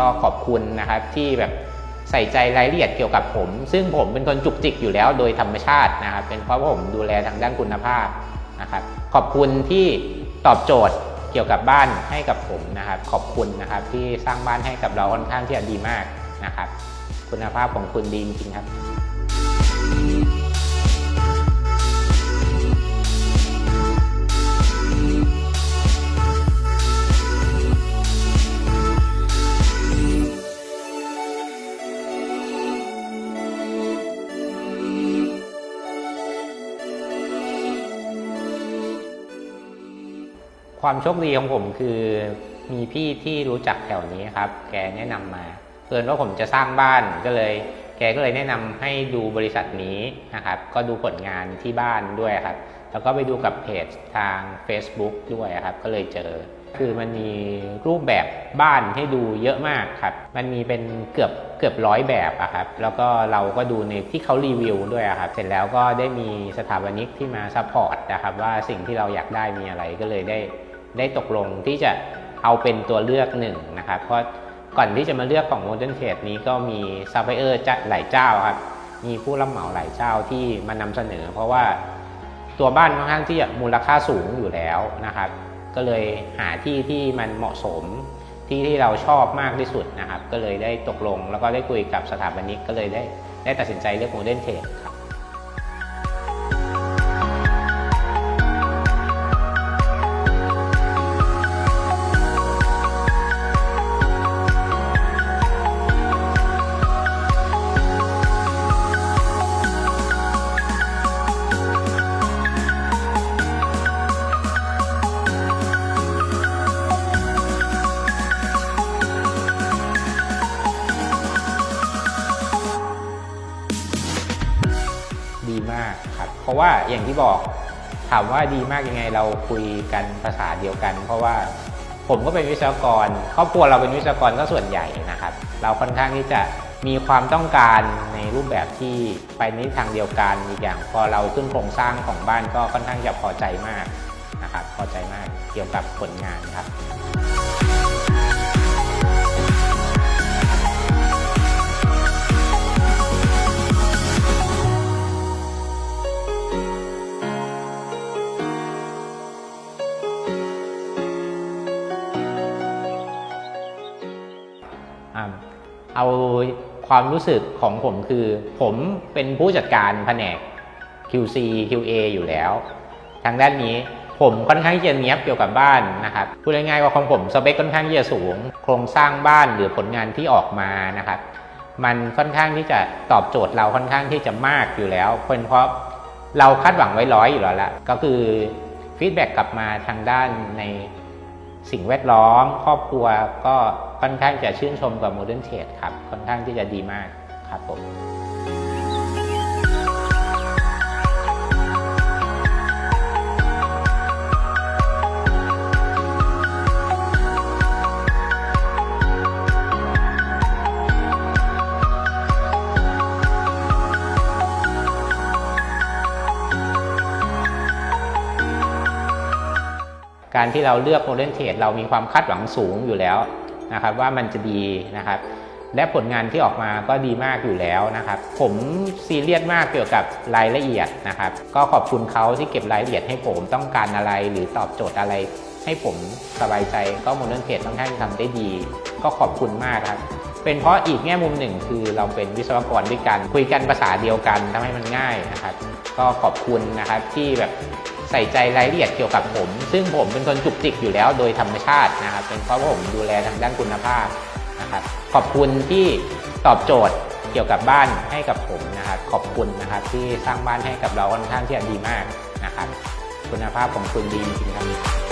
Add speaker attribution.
Speaker 1: ก็ขอบคุณนะครับที่แบบใส่ใจรายละเอียดเกี่ยวกับผม ซึ่งผมเป็นคนจุกจิกอยู่แล้วโดยธรรมชาตินะครับ เป็นเพราะผมดูแลทางด้านคุณภาพนะครับ ขอบคุณที่ตอบโจทย์เกี่ยวกับบ้านให้กับผมนะครับ ขอบคุณนะครับที่สร้างบ้านให้กับเราค่อนข้างที่จะดีมากนะครับ คุณภาพของคุณดีจริงครับ ความโชคดีของผมคือมีพี่ที่รู้จักแถวนี้ครับ แกแนะนำมา เพื่อนว่าผมจะสร้างบ้านก็เลย แกก็เลยแนะนำให้ดูบริษัทนี้นะครับ ก็ดูผลงานที่บ้านด้วยครับ แล้วก็ไปดูกับเพจทาง Facebook ด้วยครับ ก็เลยเจอ คือมันมีรูปแบบบ้านให้ดูเยอะมากครับ มันมีเป็นเกือบเกือบร้อยแบบอะครับ แล้วก็เราก็ดูในที่เขารีวิวด้วยครับ เสร็จแล้วก็ได้มีสถาปนิกที่มาซัพพอร์ตนะครับว่าสิ่งที่เราอยากได้มีอะไรก็เลยได้ ได้ตกลงที่จะเอาเป็นตัวเลือกหนึ่งนะครับ เพราะก่อนที่จะมาเลือกของ Modern Trade นี้ก็มีซัพพลายเออร์หลายเจ้าครับ มีผู้รับเหมาหลายเจ้าที่มานำเสนอ เพราะว่าตัวบ้านค่อนข้างที่จะมูลค่าสูงอยู่แล้วนะครับ ก็เลยหาที่ที่มันเหมาะสมที่ที่เราชอบมากที่สุดนะครับ ก็เลยได้ตกลงแล้วก็ได้คุยกับสถาปนิกก็เลยได้ได้ตัดสินใจเลือก Modern Trade ครับ รับเพราะว่าอย่างที่บอกถามว่าดีมากยังไงเราคุยกันภาษาเดียวกัน เพราะว่าผมก็เป็นวิศวกร ครอบครัวเราเป็นวิศวกรก็ส่วนใหญ่นะครับ เราค่อนข้างที่จะมีความต้องการในรูปแบบที่ไปในทางเดียวกันอีกอย่างพอเราขึ้นโครงสร้างของบ้านก็ค่อนข้างจะพอใจมากนะครับพอใจมากเกี่ยวกับผลงานครับ เอาความรู้สึกของผมคือ ผมเป็นผู้จัดการแผนก QC QA อยู่แล้ว ทางด้านนี้ผมค่อนข้างจะเนี้ยบเกี่ยวกับบ้านนะครับพูดง่ายๆว่าของผมสเปคค่อนข้างจะสูง โครงสร้างบ้านหรือผลงานที่ออกมานะครับ มันค่อนข้างที่จะตอบโจทย์เราค่อนข้างที่จะมากอยู่แล้วเป็นเพราะเราคาดหวังไว้ร้อยอยู่แล้วละก็คือฟีดแบ็กกลับมาทางด้านใน สิ่งแวดล้อม ครอบครัวก็ค่อนข้างจะชื่นชมกับโมเดิร์นเทรดครับ ค่อนข้างที่จะดีมากครับผม การที่เราเลือกโมเดลเทรดเรามีความคาดหวังสูงอยู่แล้วนะครับว่ามันจะดีนะครับ และผลงานที่ออกมาก็ดีมากอยู่แล้วนะครับ ผมซีเรียสมากเกี่ยวกับรายละเอียดนะครับ ก็ขอบคุณเขาที่เก็บรายละเอียดให้ผมต้องการอะไรหรือตอบโจทย์อะไรให้ผมสบายใจก็โมเดลเทรดต้องให้ทำได้ดี ก็ขอบคุณมากครับ เป็นเพราะอีกแง่มุมหนึ่งคือเราเป็นวิศวกรด้วยกัน คุยกันภาษาเดียวกันทำให้มันง่ายนะครับ ก็ขอบคุณนะครับที่แบบใส่ใจรายละเอียดเกี่ยวกับผม ซึ่งผมเป็นคนจุกจิกอยู่แล้วโดยธรรมชาตินะครับ เป็นเพราะว่าผมดูแลทางด้านคุณภาพนะครับ ขอบคุณที่ตอบโจทย์เกี่ยวกับบ้านให้กับผมนะครับ ขอบคุณนะครับที่สร้างบ้านให้กับเราค่อนข้างที่จะดีมากนะครับ คุณภาพของคุณดีจริงครับ